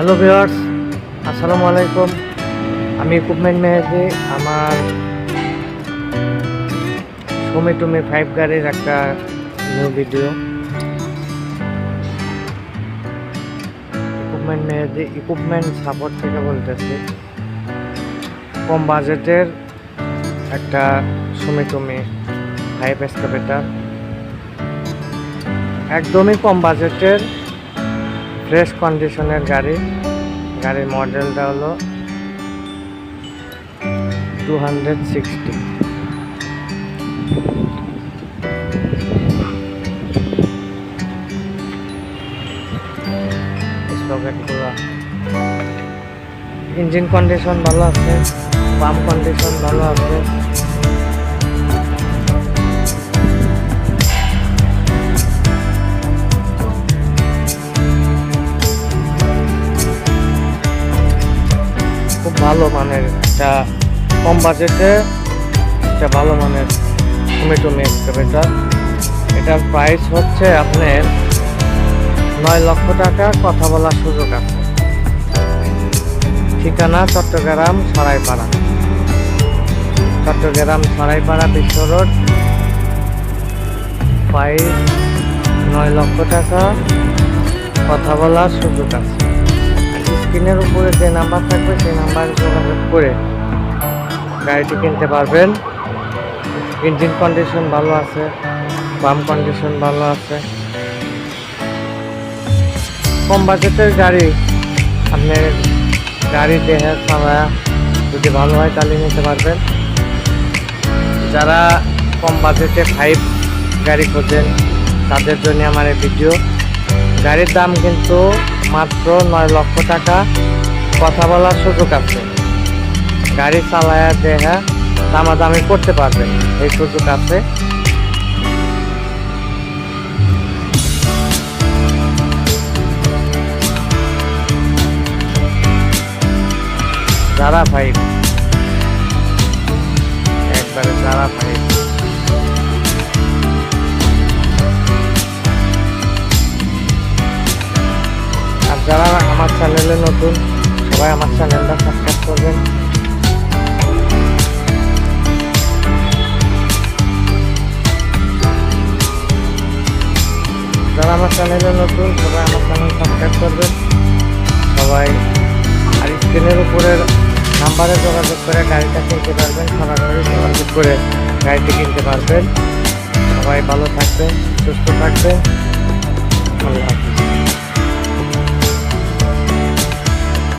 Hello viewers আসসালামু আলাইকুম। আমি ইকুইপমেন্ট মেহেদি, আমার সুমি টুমি ফাইভ গাড়ির একটা new video equipment Mehedi equipment support থেকে বলতেছি। কম বাজেটের একটা সুমি টুমি ফাইভ এসকাভেটার একদমই কম বাজেটের ফ্রেশ কন্ডিশনের গাড়ি। গাড়ির মডেলটা হলো টু ইঞ্জিন কন্ডিশন ভালো আছে পাম্প কন্ডিশন ভালো আছে। ভালো মানের একটা কম বাজেটে একটা ভালো মানের টমেটোমি এক্সকাভেটার এটার প্রাইস হচ্ছে আপনার নয় লক্ষ টাকা, কথা বলার সুযোগ আছে। ঠিকানা চট্টগ্রাম সরাইপাড়া। চট্টগ্রাম সরাইপাড়া বিশ্ব রোড। প্রাইস নয় লক্ষ টাকা, কথা বলার সুযোগ আছে। স্ক্রিনের উপরে যে নাম্বার থাকবে, সেই নাম্বারে যোগাযোগ করে গাড়িটি কিনতে পারবেন। ইঞ্জিন কন্ডিশন ভালো আছে, বাম কন্ডিশন ভালো আছে। কম বাজেটের গাড়ি আপনি গাড়ি দেহে চালা, যদি ভালো হয় তাহলে নিতে পারবেন। যারা কম বাজেটে ফাইভ গাড়ি খোঁজেন, তাদের জন্য আমার এই ভিডিও গাড়ির দাম কিন্তু মাত্র নয় লক্ষ টাকা। কথা বলার সুযোগ আছে। গাড়ি চালায়া দেখা দামাদামি করতে পারবে, এই সুযোগ আছে। যারা ভাই, একবারে যারা ভাই। আমার চ্যানেলে নতুন, সবাই আমার চ্যানেলটা সাবস্ক্রাইব করবেন। যারা আমার চ্যানেলে নতুন, সবাই আমার চ্যানেল সাবস্ক্রাইব করবেন। সবাই আর স্ক্রিনের উপরের নাম্বারে যোগাযোগ করে গাড়িটা কিনতে পারবেন, সরাসরি যোগাযোগ করে গাড়িটি কিনতে পারবেন। সবাই ভালো থাকবেন, সুস্থ থাকবেন। আল্লাহ হাফিজ।